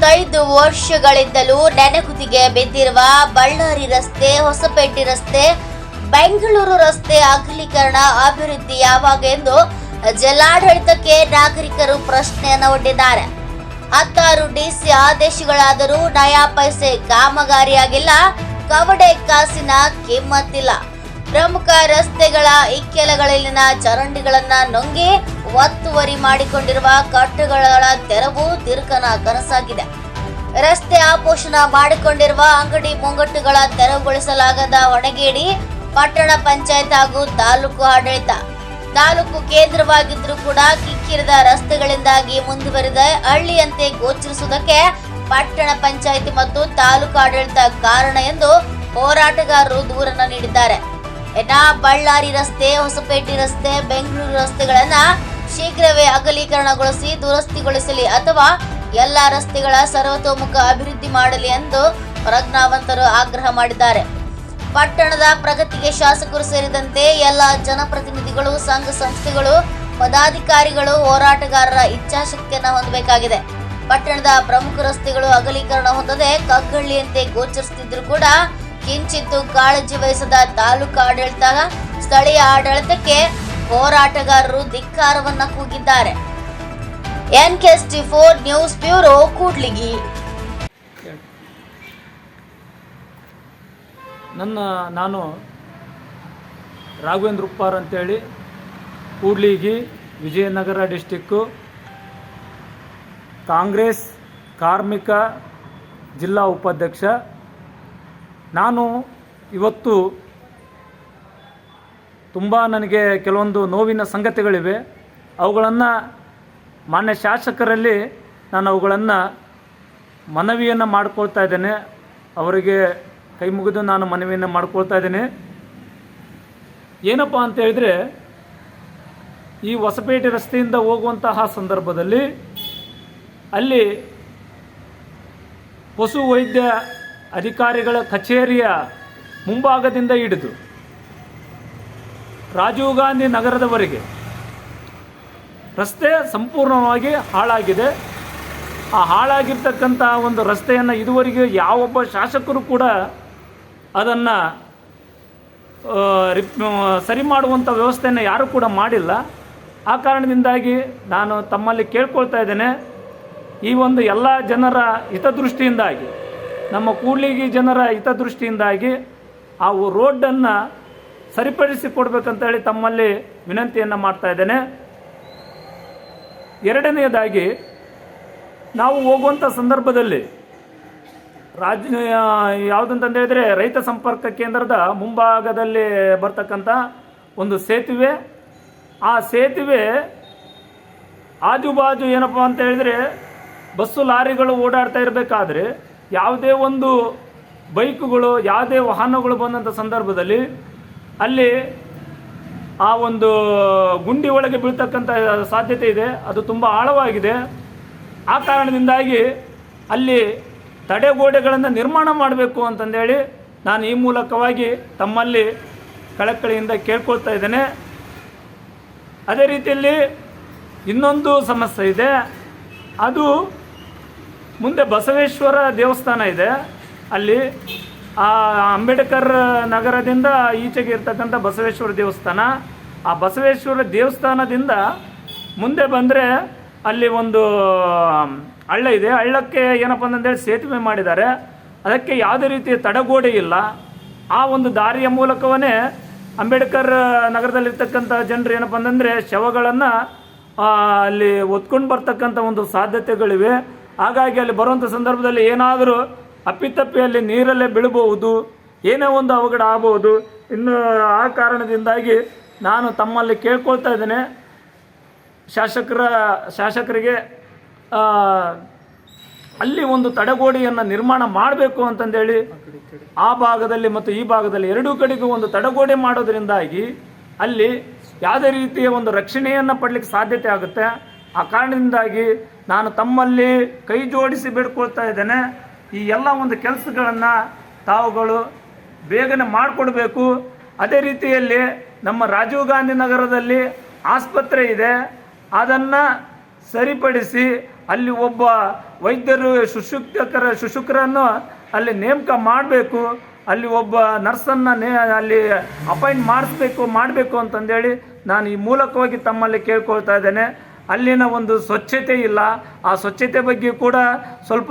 ಮೂವತ್ತೈದು ವರ್ಷಗಳಿಂದಲೂ ನೆನೆಗುದಿಗೆ ಬಿದ್ದಿರುವ ಬಳ್ಳಾರಿ ರಸ್ತೆ, ಹೊಸಪೇಟೆ ರಸ್ತೆ, ಬೆಂಗಳೂರು ರಸ್ತೆ ಅಗಲೀಕರಣ ಅಭಿವೃದ್ಧಿ ಯಾವಾಗ ಎಂದು ಜಿಲ್ಲಾಡಳಿತಕ್ಕೆ ನಾಗರಿಕರು ಪ್ರಶ್ನೆಯನ್ನು ಒಡ್ಡಿದ್ದಾರೆ. ಹತ್ತಾರು ಡಿಸಿ ಆದೇಶಗಳಾದರೂ ನಯಾ ಪೈಸೆ ಕಾಮಗಾರಿಯಾಗಿಲ್ಲ, ಕವಡೆ ಕಾಸಿನ ಕಿಮ್ಮತ್ತಿಲ್ಲ. ಪ್ರಮುಖ ರಸ್ತೆಗಳ ಇಕ್ಕೆಲಗಳಲ್ಲಿನ ಚರಂಡಿಗಳನ್ನ ನುಂಗಿ ಒತ್ತುವರಿ ಮಾಡಿಕೊಂಡಿರುವ ಕಟ್ಟುಗಳ ತೆರವು ದೀರ್ಘನ ಕನಸಾಗಿದೆ. ರಸ್ತೆ ಆಪೋಷಣ ಮಾಡಿಕೊಂಡಿರುವ ಅಂಗಡಿ ಮುಂಗಟ್ಟುಗಳ ತೆರವುಗೊಳಿಸಲಾಗದ ಹೊಣೆಗೇಡಿ ಪಟ್ಟಣ ಪಂಚಾಯತ್ ಹಾಗೂ ತಾಲೂಕು ಆಡಳಿತ. ತಾಲೂಕು ಕೇಂದ್ರವಾಗಿದ್ದರೂ ಕೂಡ ಕಿಕ್ಕಿರಿದ ರಸ್ತೆಗಳಿಂದಾಗಿ ಮುಂದುವರಿದ ಹಳ್ಳಿಯಂತೆ ಗೋಚರಿಸುವುದಕ್ಕೆ ಪಟ್ಟಣ ಪಂಚಾಯಿತಿ ಮತ್ತು ತಾಲೂಕು ಆಡಳಿತ ಕಾರಣ ಎಂದು ಹೋರಾಟಗಾರರು ದೂರನ್ನು ನೀಡಿದ್ದಾರೆ. ಬಳ್ಳಾರಿ ರಸ್ತೆ, ಹೊಸಪೇಟೆ ರಸ್ತೆ, ಬೆಂಗಳೂರು ರಸ್ತೆಗಳನ್ನ ಶೀಘ್ರವೇ ಅಗಲೀಕರಣಗೊಳಿಸಿ ದುರಸ್ತಿಗೊಳಿಸಲಿ ಅಥವಾ ಎಲ್ಲ ರಸ್ತೆಗಳ ಸರ್ವತೋಮುಖ ಅಭಿವೃದ್ಧಿ ಮಾಡಲಿ ಎಂದು ಪ್ರಜ್ಞಾವಂತರು ಆಗ್ರಹ ಮಾಡಿದ್ದಾರೆ. ಪಟ್ಟಣದ ಪ್ರಗತಿಗೆ ಶಾಸಕರು ಸೇರಿದಂತೆ ಎಲ್ಲ ಜನಪ್ರತಿನಿಧಿಗಳು, ಸಂಘ ಸಂಸ್ಥೆಗಳು, ಪದಾಧಿಕಾರಿಗಳು ಹೋರಾಟಗಾರರ ಇಚ್ಛಾಶಕ್ತಿಯನ್ನು ಹೊಂದಬೇಕಾಗಿದೆ. ಪಟ್ಟಣದ ಪ್ರಮುಖ ರಸ್ತೆಗಳು ಅಗಲೀಕರಣ ಹೊಂದದೆ ಕಗ್ಗಳ್ಳಿಯಂತೆ ಗೋಚರಿಸುತ್ತಿದ್ದರೂ ಕೂಡ ಕಿಂಚಿತ್ತು ಕಾಳಜಿ ವಹಿಸದ ತಾಲೂಕು ಆಡಳಿತ, ಸ್ಥಳೀಯ ಆಡಳಿತಕ್ಕೆ ಹೋರಾಟಗಾರರು ಧಿಕ್ಕಾರವನ್ನ ಕೂಗಿದ್ದಾರೆ. N T four news bureau Kudligi. ನನ್ನ, ನಾನು ರಾಘವೇಂದ್ರ ಉಪ್ಪಾರ್ ಅಂತೇಳಿ, ಕೂಡ್ಲಿಗಿ, ವಿಜಯನಗರ ಡಿಸ್ಟಿಕ್ಕು, ಕಾಂಗ್ರೆಸ್ ಕಾರ್ಮಿಕ ಜಿಲ್ಲಾ ಉಪಾಧ್ಯಕ್ಷ. ನಾನು ಇವತ್ತು ತುಂಬ ನನಗೆ ಕೆಲವೊಂದು ನೋವಿನ ಸಂಗತಿಗಳಿವೆ. ಅವುಗಳನ್ನು ಮಾನ್ಯ ಶಾಸಕರಲ್ಲಿ ನಾನು ಅವುಗಳನ್ನು ಮನವಿಯನ್ನು ಮಾಡ್ಕೊಳ್ತಾ ಇದ್ದೇನೆ. ಅವರಿಗೆ ಕೈ ಮುಗಿದು ನಾನು ಮನವಿಯನ್ನು ಮಾಡ್ಕೊಳ್ತಾ ಇದ್ದೇನೆ. ಏನಪ್ಪ ಅಂತ ಹೇಳಿದರೆ, ಈ ಹೊಸಪೇಟೆ ರಸ್ತೆಯಿಂದ ಹೋಗುವಂತಹ ಸಂದರ್ಭದಲ್ಲಿ ಅಲ್ಲಿ ಪಶು ವೈದ್ಯ ಅಧಿಕಾರಿಗಳ ಕಚೇರಿಯ ಮುಂಭಾಗದಿಂದ ಹಿಡಿದು ರಾಜೀವ್ ಗಾಂಧಿ ನಗರದವರೆಗೆ. ರಸ್ತೆ ಸಂಪೂರ್ಣವಾಗಿ ಹಾಳಾಗಿದೆ. ಆ ಹಾಳಾಗಿರ್ತಕ್ಕಂಥ ಒಂದು ರಸ್ತೆಯನ್ನು ಇದುವರೆಗೆ ಯಾವೊಬ್ಬ ಶಾಸಕರು ಕೂಡ ಅದನ್ನು ರಿಪ್, ಸರಿ ಮಾಡುವಂಥ ವ್ಯವಸ್ಥೆಯನ್ನು ಯಾರೂ ಕೂಡ ಮಾಡಿಲ್ಲ. ಆ ಕಾರಣದಿಂದಾಗಿ ನಾನು ತಮ್ಮಲ್ಲಿ ಕೇಳ್ಕೊಳ್ತಾ ಇದ್ದೇನೆ, ಈ ಒಂದು ಎಲ್ಲ ಜನರ ಹಿತದೃಷ್ಟಿಯಿಂದಾಗಿ, ನಮ್ಮ ಕೂಡ್ಲಿಗಿ ಜನರ ಹಿತದೃಷ್ಟಿಯಿಂದಾಗಿ ಆ ರೋಡನ್ನು ಸರಿಪಡಿಸಿ ಕೊಡಬೇಕಂತೇಳಿ ತಮ್ಮಲ್ಲಿ ವಿನಂತಿಯನ್ನು ಮಾಡ್ತಾ ಇದ್ದೇನೆ. ಎರಡನೆಯದಾಗಿ, ನಾವು ಹೋಗುವಂಥ ಸಂದರ್ಭದಲ್ಲಿ ರಾಜ್ಯ ಯಾವುದಂತ ಹೇಳಿದ್ರೆ ರೈತ ಸಂಪರ್ಕ ಕೇಂದ್ರದ ಮುಂಭಾಗದಲ್ಲಿ ಬರ್ತಕ್ಕಂಥ ಒಂದು ಸೇತುವೆ. ಆ ಸೇತುವೆ ಆಜುಬಾಜು ಏನಪ್ಪ ಅಂತ ಹೇಳಿದ್ರೆ ಬಸ್ಸು ಲಾರಿಗಳು ಓಡಾಡ್ತಾ ಇರಬೇಕಾದ್ರೆ ಯಾವುದೇ ಒಂದು ಬೈಕುಗಳು, ಯಾವುದೇ ವಾಹನಗಳು ಬಂದಂಥ ಸಂದರ್ಭದಲ್ಲಿ ಅಲ್ಲಿ ಆ ಒಂದು ಗುಂಡಿ ಒಳಗೆ ಬೀಳ್ತಕ್ಕಂಥ ಸಾಧ್ಯತೆ ಇದೆ. ಅದು ತುಂಬ ಆಳವಾಗಿದೆ. ಆ ಕಾರಣದಿಂದಾಗಿ ಅಲ್ಲಿ ತಡೆಗೋಡೆಗಳನ್ನು ನಿರ್ಮಾಣ ಮಾಡಬೇಕು ಅಂತಂದೇಳಿ ನಾನು ಈ ಮೂಲಕವಾಗಿ ತಮ್ಮಲ್ಲಿ ಕಳಕಳಿಯಿಂದ ಕೇಳ್ಕೊಳ್ತಾ ಇದ್ದೇನೆ. ಅದೇ ರೀತಿಯಲ್ಲಿ ಇನ್ನೊಂದು ಸಮಸ್ಯೆ ಇದೆ. ಅದು ಮುಂದೆ ಬಸವೇಶ್ವರ ದೇವಸ್ಥಾನ ಇದೆ. ಅಲ್ಲಿ ಆ ಅಂಬೇಡ್ಕರ್ ನಗರದಿಂದ ಈಚೆಗೆ ಇರ್ತಕ್ಕಂಥ ಬಸವೇಶ್ವರ ದೇವಸ್ಥಾನ. ಆ ಬಸವೇಶ್ವರ ದೇವಸ್ಥಾನದಿಂದ ಮುಂದೆ ಬಂದರೆ ಅಲ್ಲಿ ಒಂದು ಹಳ್ಳ ಇದೆ. ಹಳ್ಳಕ್ಕೆ ಏನಪ್ಪ ಅಂತಂದೇಳಿ ಸೇತುವೆ ಮಾಡಿದ್ದಾರೆ. ಅದಕ್ಕೆ ಯಾವುದೇ ರೀತಿಯ ತಡಗೋಡೆ ಇಲ್ಲ. ಆ ಒಂದು ದಾರಿಯ ಮೂಲಕವೇ ಅಂಬೇಡ್ಕರ್ ನಗರದಲ್ಲಿರ್ತಕ್ಕಂಥ ಜನರು ಏನಪ್ಪ ಅಂತಂದರೆ ಶವಗಳನ್ನು ಅಲ್ಲಿ ಒತ್ಕೊಂಡು ಬರ್ತಕ್ಕಂಥ ಒಂದು ಸಾಧ್ಯತೆಗಳಿವೆ. ಹಾಗಾಗಿ ಅಲ್ಲಿ ಬರುವಂಥ ಸಂದರ್ಭದಲ್ಲಿ ಏನಾದರೂ ಅಪ್ಪಿತಪ್ಪಿ ಅಲ್ಲಿ ನೀರಲ್ಲೇ ಬೀಳಬಹುದು, ಏನೇ ಒಂದು ಅವಘಡ ಆಗಬಹುದು. ಇನ್ನು ಆ ಕಾರಣದಿಂದಾಗಿ ನಾನು ತಮ್ಮಲ್ಲಿ ಕೇಳ್ಕೊಳ್ತಾ ಇದ್ದೇನೆ. ಶಾಸಕರ, ಶಾಸಕರಿಗೆ ಅಲ್ಲಿ ಒಂದು ತಡೆಗೋಡೆಯನ್ನು ನಿರ್ಮಾಣ ಮಾಡಬೇಕು ಅಂತಂದೇಳಿ ಆ ಭಾಗದಲ್ಲಿ ಮತ್ತು ಈ ಭಾಗದಲ್ಲಿ ಎರಡೂ ಕಡೆಗೂ ಒಂದು ತಡೆಗೋಡೆ ಮಾಡೋದರಿಂದಾಗಿ ಅಲ್ಲಿ ಯಾವುದೇ ರೀತಿಯ ಒಂದು ರಕ್ಷಣೆಯನ್ನು ಪಡಲಿಕ್ಕೆ ಸಾಧ್ಯತೆ ಆಗುತ್ತೆ. ಆ ಕಾರಣದಿಂದಾಗಿ ನಾನು ತಮ್ಮಲ್ಲಿ ಕೈ ಜೋಡಿಸಿ ಬೇಡ್ಕೊಳ್ತಾ ಇದ್ದೇನೆ. ಈ ಎಲ್ಲ ಒಂದು ಕೆಲಸಗಳನ್ನು ತಾವುಗಳು ಬೇಗನೆ ಮಾಡಿಕೊಡ್ಬೇಕು. ಅದೇ ರೀತಿಯಲ್ಲಿ ನಮ್ಮ ರಾಜೀವ್ ಗಾಂಧಿ ನಗರದಲ್ಲಿ ಆಸ್ಪತ್ರೆ ಇದೆ. ಅದನ್ನು ಸರಿಪಡಿಸಿ ಅಲ್ಲಿ ಒಬ್ಬ ವೈದ್ಯರು ಶುಶುಕ್ತಕರ ಶುಶುಕರನ್ನು ಅಲ್ಲಿ ನೇಮಕ ಮಾಡಬೇಕು. ಅಲ್ಲಿ ಒಬ್ಬ ನರ್ಸನ್ನು ನೇ, ಅಲ್ಲಿ ಅಪಾಯಿಂಟ್ ಮಾಡಿಸ್ಬೇಕು, ಮಾಡಬೇಕು ಅಂತಂದೇಳಿ ನಾನು ಈ ಮೂಲಕವಾಗಿ ತಮ್ಮಲ್ಲಿ ಕೇಳ್ಕೊಳ್ತಾ ಇದ್ದೇನೆ. ಅಲ್ಲಿನ ಒಂದು ಸ್ವಚ್ಛತೆ ಇಲ್ಲ. ಆ ಸ್ವಚ್ಛತೆ ಬಗ್ಗೆ ಕೂಡ ಸ್ವಲ್ಪ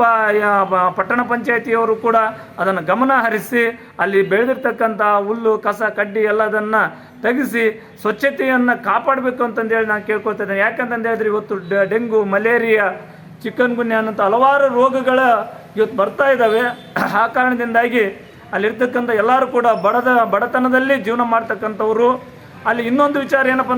ಪಟ್ಟಣ ಪಂಚಾಯತಿಯವರು ಕೂಡ ಅದನ್ನು ಗಮನ ಹರಿಸಿ, ಅಲ್ಲಿ ಬೆಳೆದಿರ್ತಕ್ಕಂಥ ಹುಲ್ಲು, ಕಸ, ಕಡ್ಡಿ ಎಲ್ಲದನ್ನು ತೆಗೆಸಿ ಸ್ವಚ್ಛತೆಯನ್ನು ಕಾಪಾಡಬೇಕು ಅಂತಂದೇಳಿ ನಾನು ಕೇಳ್ಕೊಳ್ತಾ ಇದ್ದೇನೆ. ಯಾಕಂತಂದು ಹೇಳಿದ್ರೆ ಇವತ್ತು ಡೆಂಗು, ಮಲೇರಿಯಾ, ಚಿಕನ್ ಗುನ್ಯ ಅನ್ನಂಥ ಹಲವಾರು ರೋಗಗಳು ಇವತ್ತು ಬರ್ತಾ ಇದ್ದಾವೆ. ಆ ಕಾರಣದಿಂದಾಗಿ ಅಲ್ಲಿರ್ತಕ್ಕಂಥ ಎಲ್ಲರೂ ಕೂಡ ಬಡದ, ಬಡತನದಲ್ಲಿ ಜೀವನ ಮಾಡ್ತಕ್ಕಂಥವ್ರು. ಅಲ್ಲಿ ಇನ್ನೊಂದು ವಿಚಾರ ಏನಪ್ಪ